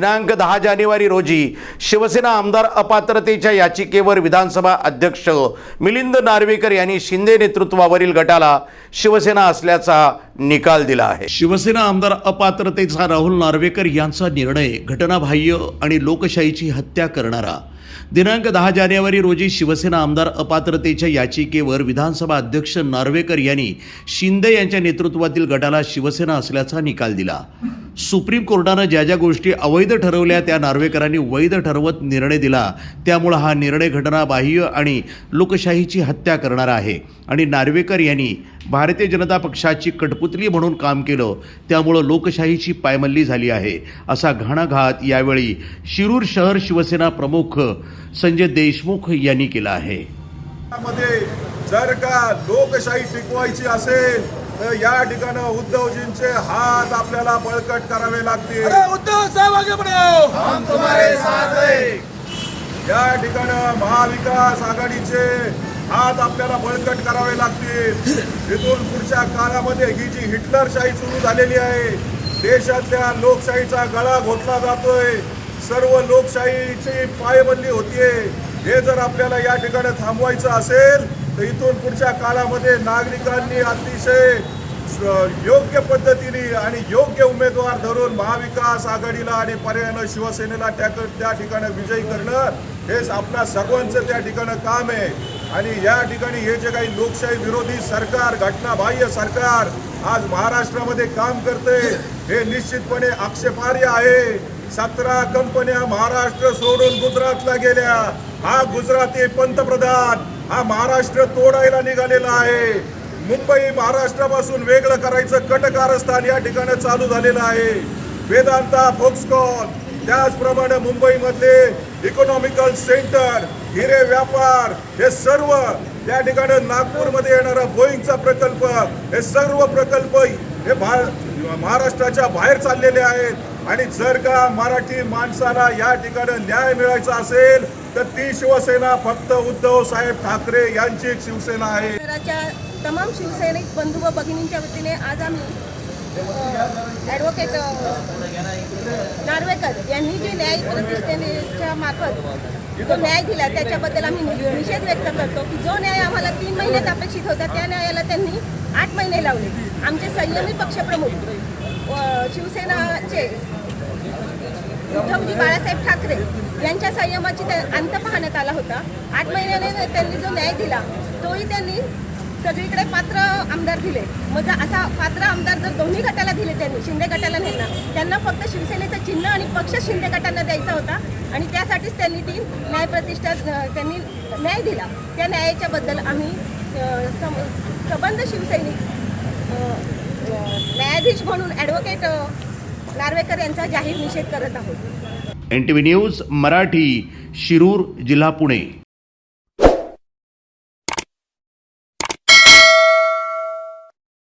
दिनांक दहा जानेवारी रोजी शिवसेना आमदार अपात्रतेच्या याचिकेवर विधानसभा अध्यक्ष मिलिंद नार्वेकर यांनी शिंदे नेतृत्वावरील गटाला शिवसेना असल्याचा निकाल दिला आहे. शिवसेना आमदार अपात्रतेचा राहुल नार्वेकर यांचा निर्णय घटनाबाह्य आणि लोकशाहीची हत्या करणारा. दिनांक दहा जानेवारी रोजी शिवसेना आमदार अपात्रतेच्या याचिकेवर विधानसभा अध्यक्ष नार्वेकर यांनी शिंदे यांच्या नेतृत्वातील गटाला शिवसेना असल्याचा निकाल दिला. सुप्रीम कोर्टानं ज्या ज्या गोष्टी अवैध ठरवल्या त्या नार्वेकरांनी वैध ठरवत निर्णय दिला. त्यामुळं हा निर्णय घटनाबाह्य आणि लोकशाहीची हत्या करणारा आहे. आणि नार्वेकर यांनी भारतीय जनता पक्षाची कठपुतली म्हणून काम केलं. त्यामुळं लोकशाहीची पायमल्ली झाली आहे. असा घणाघात यावेळी शिरूर शहर शिवसेना प्रमुख संजय देशमुख यांनी केला आहे. जर का लोकशाही टिकवायची असेल तर या ठिकाणी उद्धवजींचे हात आपल्याला बळकट करावे लागतील. अरे उद्धव साहब आगे बढ़ो हम तुम्हारे साथ है. या ठिकाणी महाविकास आघाडीचे हात आपल्याला बळकट करावे लागतील. इथून पुढच्या काळामध्ये ही जी हिटलरशाही सुरू झालेली आहे देशातल्या लोकशाहीचा गळा घोटला जातोय. सर्व लोकशाहीची पायबंदी होतीये. हे जर आपल्याला या ठिकाणी थांबवायचं असेल तर इथून पुढच्या काळामध्ये नागरिकांनी अतिशय योग्य पद्धतीने आणि योग्य उमेदवार धरून महाविकास आघाडीला आणि पर्यायानं शिवसेनेला त्या त्या ठिकाणी विजयी करणं हेच आपल्या सर्वांचं त्या ठिकाणी काम आहे. आणि या ठिकाणी हे जे काही लोकशाही विरोधी सरकार घटनाबाह्य सरकार आज महाराष्ट्रामध्ये काम करते हे निश्चितपणे आक्षेपार्ह आहे. सतरा कंपन्या महाराष्ट्र सोडून गुजरातला गेल्या. हा गुजराती पंतप्रधान हा महाराष्ट्र तोडायला निघालेला आहे. मुंबई महाराष्ट्रापासून वेगळं करायचं कटकारस्थान या ठिकाणी चालू झालेलं आहे. वेदांता फोक्सकॉन त्याचप्रमाणे मुंबईमधले इकॉनॉमिकल सेंटर हिरे व्यापार हे सर्व त्या ठिकाणी नागपूरमध्ये येणारा बोईंगचा प्रकल्प हे सर्व प्रकल्प हे भा- महाराष्ट्राच्या बाहेर चाललेले आहेत. आणि जर का मराठी माणसाला या ठिकाणी न्याय मिळायचा असेल तर ती शिवसेना फक्त उद्धव साहेब ठाकरे यांची एक शिवसेना आहे. तमाम शिवसैनिक बंधू व भगिनींच्या वतीने आज आम्ही ॲडव्होकेट नार्वेकर यांनी जे न्याय प्रतिष्ठेच्या मार्फत जो न्याय दिला त्याच्याबद्दल आम्ही निषेध व्यक्त करतो की जो न्याय आम्हाला तीन महिन्यात अपेक्षित होता त्या न्यायाला त्यांनी आठ महिने लावले. आमचे संयमी पक्षप्रमुख शिवसेनाचे उद्धवजी बाळासाहेब ठाकरे यांच्या संयमाची त्या अंत पाहण्यात आला होता. आठ महिन्याने त्यांनी जो न्याय दिला तोही त्यांनी सगळीकडे पात्र आमदार दिले. मग जर असा पात्र आमदार जर दोन्ही गटाला दिले त्यांनी शिंदे गटाला नाही ना त्यांना फक्त शिवसेनेचं चिन्ह आणि पक्ष शिंदे गटांना द्यायचा होता आणि त्यासाठीच त्यांनी ती न्यायप्रतिष्ठा प्रतिष्ठा त्यांनी न्याय दिला. त्या न्यायाच्या बद्दल आम्ही सम सबंध शिवसैनिक न्यायाधीश म्हणून ॲडव्होकेट नार्वेकर यांचा जाहीर निषेध करत आहोत. N T V news Marathi Shirur जिल्हा पुणे.